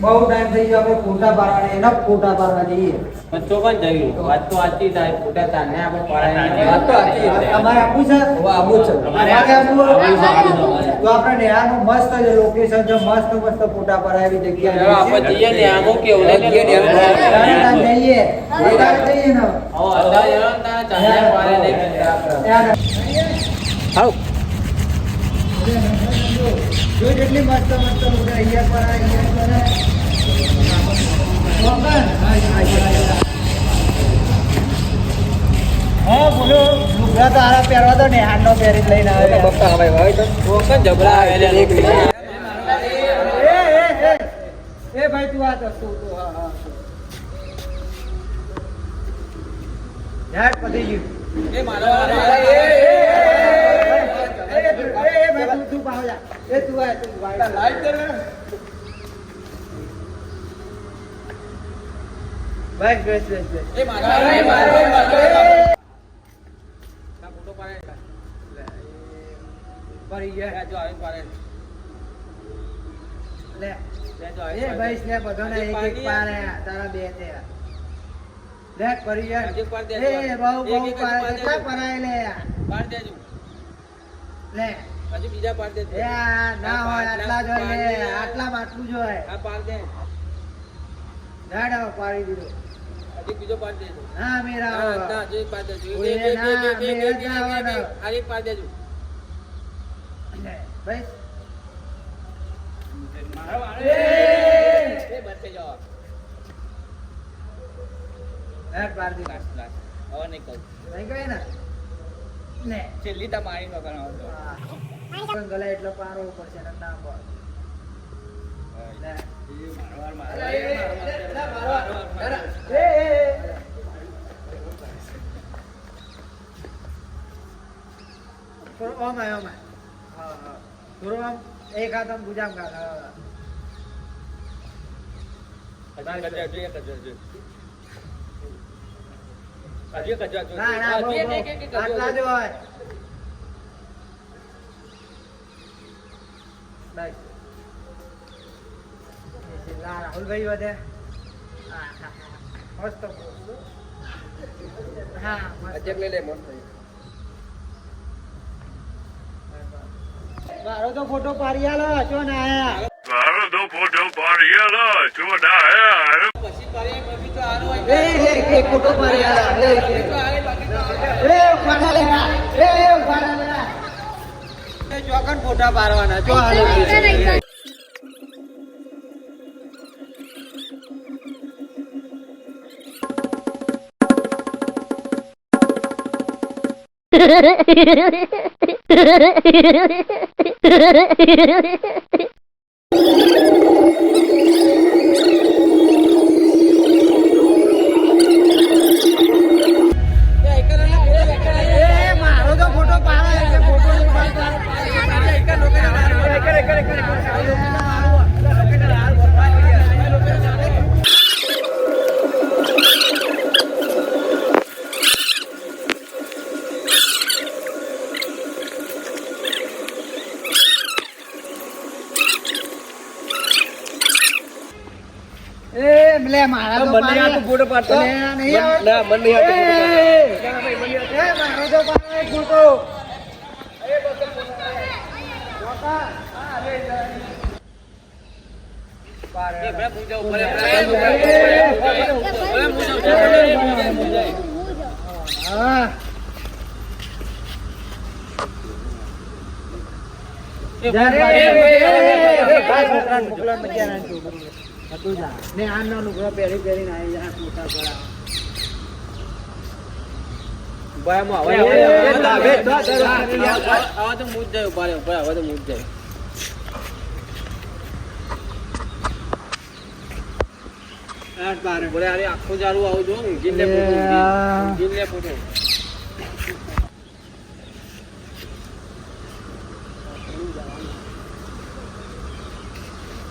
બહુ ટાઈમ થઈ ગયો આપણે ફોટા પાડવાના એના ફોટા પાડવા જઈએ. બચ્ચો પણ વાત તો સાચી થાય ફોટા તાને આપણે પડાય વાત તો વાત. તમારે આપવું છે? આપવું છે. તમારે તમારે આપવું આપવું છે, આપવું છે. તો આપણે નેહાનું મસ્ત લોકેશન છે મસ્ત મસ્ત ફોટા પડાવી જગ્યા આપણે જઈએ જઈએ જઈએ ને હવે તારે પાડે નહીં. જો જેટલી મસ્ત મસ્ત ફોટા અહીંયા પર અહીંયા હા બોલો. લુગડા તારા પહેરવા તો નેહાનો પહેરી જ લઈને આવે કોકન જબરા આવેલા લોકો. એ એ એ એ. ભાઈ તું આ તો તું તું હા હા યાર પતી ગયું. એ મારો. એ એ. એ એ ભાઈ તું તું પાહો જા એ તું આ તું ભાઈ લાઈટ કર બસ બસ બસ બસ એ મારો એ મારો, એ મારો, ના, ફોટો પાડે. પડી ગયા જો આવીને પાડે. લે એ ભાઈ પાડે. સ્નેપ બધાને એક એક પાડે તારા બે તે લે પડી યાર એક પાર દે, એ બહુ બહુ પાડે કેટલા પરાય લે યાર પાડ દેજો. લે હજી બીજા પાર દે એ ના હોય આટલા જોઈએ આટલા આટલું જ આ પાર દે. દાડા પાડી દીધો હજી બીજો મેરા ના, ના, દેજો. ભાઈ મારો વારો. એ! એ બચે જાઓ. લે પાડી દીધું લાસ્ટ, લાસ્ટ. હવે નહીં ગઈ ને લે છેલ્લી તમારી નો કરવાનો હતો. ગલા એટલો પારો પડશે ને ના આમ એક હાથ આમ ગુજામ કાઢ. એક હજાર, હજી એક હજાર, હજી. હજી એક હજાર, હજી. ના ના બહુ, બહુ. એક, એક, એક, હજી, આટલા જ હોય બસ. લા, રાહુલભાઈ વધે હા, હા, હા. મસ્ત હા મસ્ત. લઈ લે, મસ્ત. મારો તો ફોટો પારિયાલો ચો ના આયા મારો તો ફોટો પારિયાલો ચોડા ના પછી કરીએ, ફોટા પાડવાના એક ફોટો પાડી આલો એ, પછી એ. તો હારે, બાકી તો હારે. એ ઉભાડા લેના એ એ ઉભાડા લેના લે મારા તો મને નહીં પાડે. આવતું પાડતો. નહીં ના, મને નહીં આવતું ફોટો એ, એ મારો તો પાડો ને. હતું જા. આનો લુગડો પહેરી પહેરીને આવી જાય મોટા કરા. હવે- તો મૂજ જાય, ઊભા ઊભા હવે તો મૂજ જાય. આખું જારું આવું જો, ઊંઘીને. ઊંઘીને ફોટો.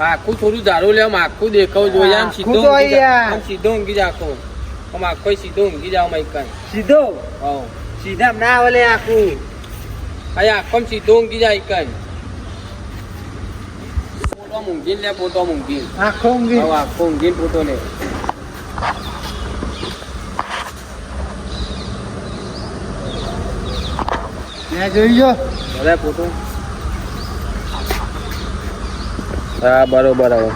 આખું થોડું ધારું લે આમ આખું દેખાવ જોઈએ આમ સીધો. આમ સીધો ઊંઘી જાખો આમ આખો સીધો ઊંઘી જાવ માઈકન સીધો? હા. સીધા ના વલે આખું. અહીંયા આખો સીધો ઊંઘી જાય આઈકન. ફોટો ઊંઘી લે ફોટો ઊંઘી આખો ઊંઘી. હવે આખો ઊંઘી ફોટો લે. મેં જોઈ જો ભલે ફોટો. હા બરોબર હવે.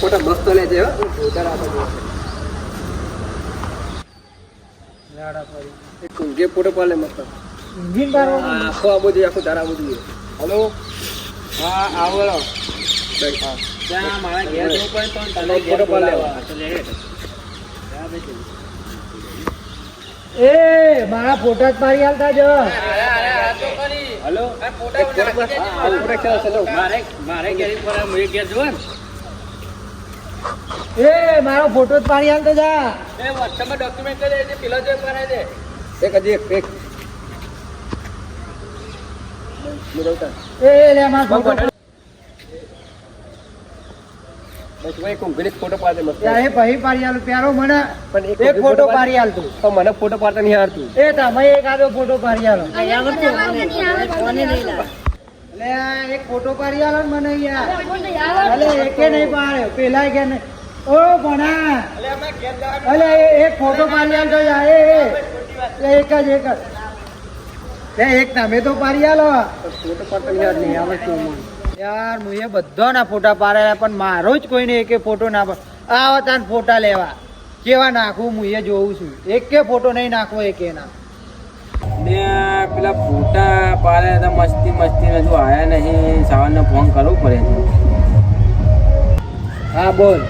ખોટા મસ્ત લે છે લાડા પડી ઊંઘે ફોટો પાડે મસ્ત. ઊંઘીને પાડો આખો આ બધું આખું તારા બધું હલો? હા આવો ત્યાં મારા ઘેર જવું પડે તો તને ઘેર બોલાવવા એ મારા ફોટા જ મારી હાલતા જો. હલો? મારે મારે ઘેર પર ઘેર જોવા એ મારો ફોટો જ પાડી હાલતો જા. એ વોટ્સએપમાં ડોક્યુમેન્ટ કરી દે પેલો જે કરાય દે. એક હજી એક એક. એ લે મારો ફોટો. ફોટો પાડે ત્યાં પછી પાડી આલું પ્યારો મને. પણ એક ફોટો પાડી હાલતું તો. મને ફોટો પાડતા નહીં આવડતું. એ તમે એક આદો ફોટો પાડી એટલે એક ફોટો પાડી આલો ને મને યાર અલે એકે નહીં પાડ્યો પેલા કે નહીં. ઓ ભણા. અલે એ એક ફોટો પાડી હાલતો જા એ એક જ એક જ. એક તમે તો પાડી હાલો ફોટો પાડતા નહીં યાર હું એ બધાના ફોટા પાડેલા પણ મારો જ કોઈને એકે ફોટો ના પાડ આવો તાન ફોટા લેવા. કેવા નાખું હું એ જોઉં છું. એક ફોટો નહીં નાખવો એકે ના. ને પેલા ફોટા પાડે તો મસ્તી મસ્તી હજુ આયા નહીં. સાવરને ફોન કરવું પડે હા બોલ.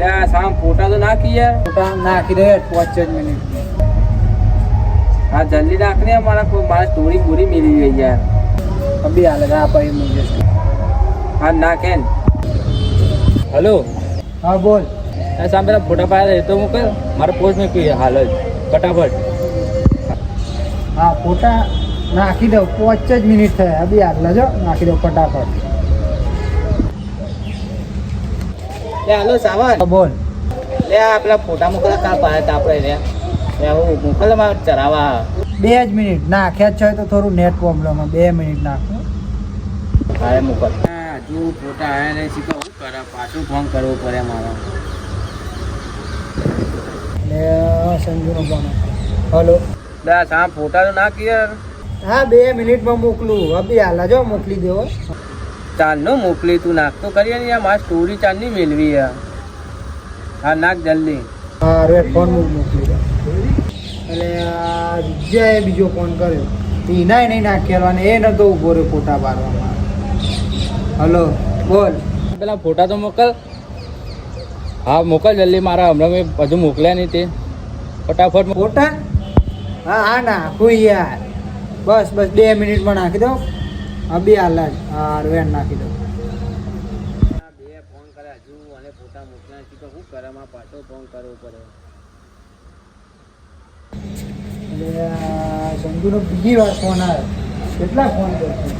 ત્યાં સામ ફોટા તો નાખી યાર. ફોટા નાખી દે પાંચ જ મિનિટ. હા જલ્દી નાખ ને મારા કોઈ મારા સ્ટોરી પૂરી મિલી ગઈ યાર. અભી હાલ આ પછી મુજે હા નાખે ને હલો. હા બોલ. હા સામ પેલા ફોટા પાડ્યા તો હું કર મારા પોસ્ટ મૂકી હાલ જ. ફટાફટ. હા ફોટા નાખી દઉં પાંચ જ મિનિટ થાય. અભી હાલ જો નાખી દઉં ફટાફટ. લે હાલો સાવન. બોલ. લે આપણા ફોટા મોકલા કાલ પાડ્યા તા આપણે રે લે હું મોકલમાં ચરાવા. બે જ મિનિટ. નાખ્યા છે તો થોડું નેટ પ્રોબ્લેમ બે મિનિટ નાખો અરે મોકલ. હજુ ફોટા આયા નહીં શીખો હું કરે પાછું ફોન કરવો પડે મારા. સંજુ સંજુનો ફોન હલો. લે હા ફોટા તો નાખ યાર હા બે મિનિટમાં મોકલું. અભી હાલ જો મોકલી દેવો. ચાલનો મોકલી તું નાખતો કરી ને યાર મારી સ્ટોરી ચાંદની મેળવી યાર હા નાખ જલ્દી. હા રેડ ફોન મોકલી એટલે આ વિજયાએ બીજો ફોન કર્યો. ટીનાએ નહીં નાખેલો અને એ નતો ઊભો રહ્યો ફોટા પાડવામાં. હલો બોલ. પેલા ફોટા તો મોકલ. હા મોકલ જલ્દી મારા હમણાં મેં હજુ મોકલ્યા નહીં તે. ફટાફટ ફોટા? હા હા નાખું યાર. બસ બસ બે મિનિટમાં નાખી દો અભી હાલ જ. હા નાખી દો બે ફોન કરે હજુ અને ફોટા મોકલ્યા છે તો શું કરવામાં પાછો ફોન કરવો પડે સંજુનો બીજી વાર ફોન આવ્યો. કેટલા ફોન કરશે?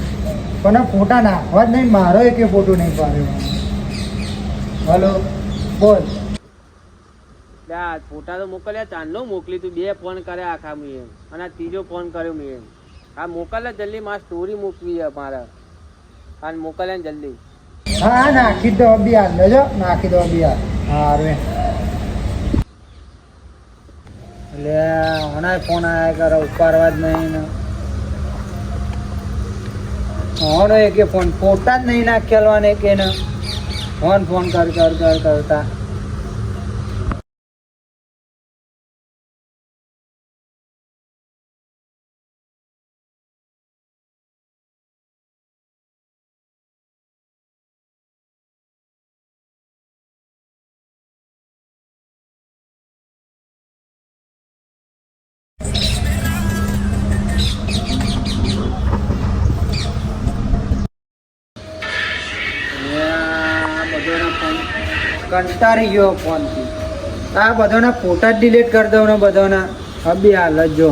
પણ આ ફોટા નાખવા જ નહીં, મારો એકે ફોટો નહીં પાડ્યો. હલો, બોલ. ફોટા તો મોકલ્યા, ચાંદલો મોકલી તું, બે ફોન કર્યા આખા મેં એમ. અને ત્રીજો ફોન કર્યો મેં એમ. આ મોકલે જલ્દી, મારી સ્ટોરી મૂકવી છે મારે. હા, મોકલે જલ્દી. હા હા, નાખી દો અભિયાન. લેજો, નાખી દો અભિયાન. હા, રે. એટલે હમણાં ફોન આવ્યા કરે, ઉપાડવા જ નહીં ને. હમણાં એકે ફોન, ફોટા જ નહીં નાખેલવા ને કે ફોન ફોન કર કર કર, કરતા. કંટાળી ગયો ફોનથી. આ બધાના ફોટા જ ડિલીટ કરી દઉં ને બધાના. હવે હાલત જો